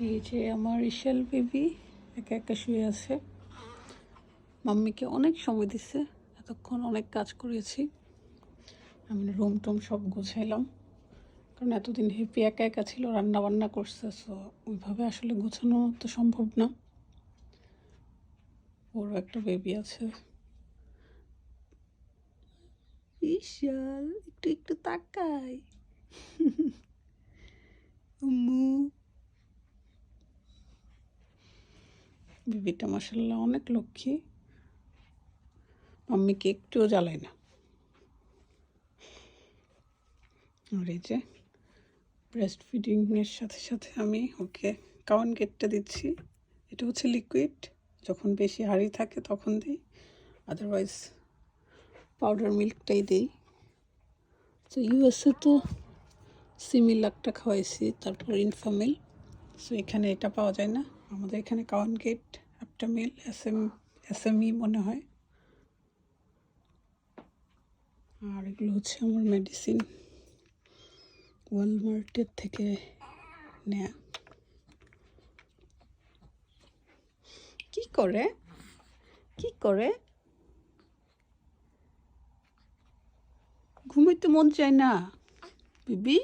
এই যে আমার ইশাল বেবি, একা একা শুয়ে আছে। মাম্মিকে অনেক সময় দিছে, এতক্ষণ অনেক কাজ করেছি। আমি রুম টুম সব গুছাইলাম। কারণ এতদিন হেপি একা একা ছিল রান্না বান্না করছে সো ওইভাবে আসলে গোছানো তো সম্ভব না। ওরও একটা বেবি আছে। বিশাল একটু একটু তাকাই। উম্মু। বেবিটা মাসাল্লাহ অনেক লক্ষ্মী। মাম্মিকে একটুও জ্বালায় না। আর এই যে ব্রেস্ট ফিডিংয়ের সাথে সাথে আমি ওকে কাওয়ান গেটটা দিচ্ছি। এটা হচ্ছে লিকুইড যখন বেশি হাড়ি থাকে তখন দিই আদারওয়াইজ পাউডার মিল্কটাই দিই। তো ইউএসএ তো সিমিলাকটা খাওয়াইছি, তারপর ইনফামিল সো এখানে এটা পাওয়া যায় না। আমাদের এখানে কাওয়ান gate Aptamil S M S M E মনে হয়। আর এগুলো হচ্ছে আমার মেডিসিন ওয়ালমার্টের থেকে নেয়া। কি করে? কি করে? ঘুমাইতে মন চায় না। বিবি?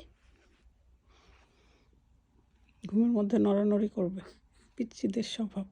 ঘুমের মধ্যে নড়ানড়ি করবে। পিচ্ছিদের স্বভাব।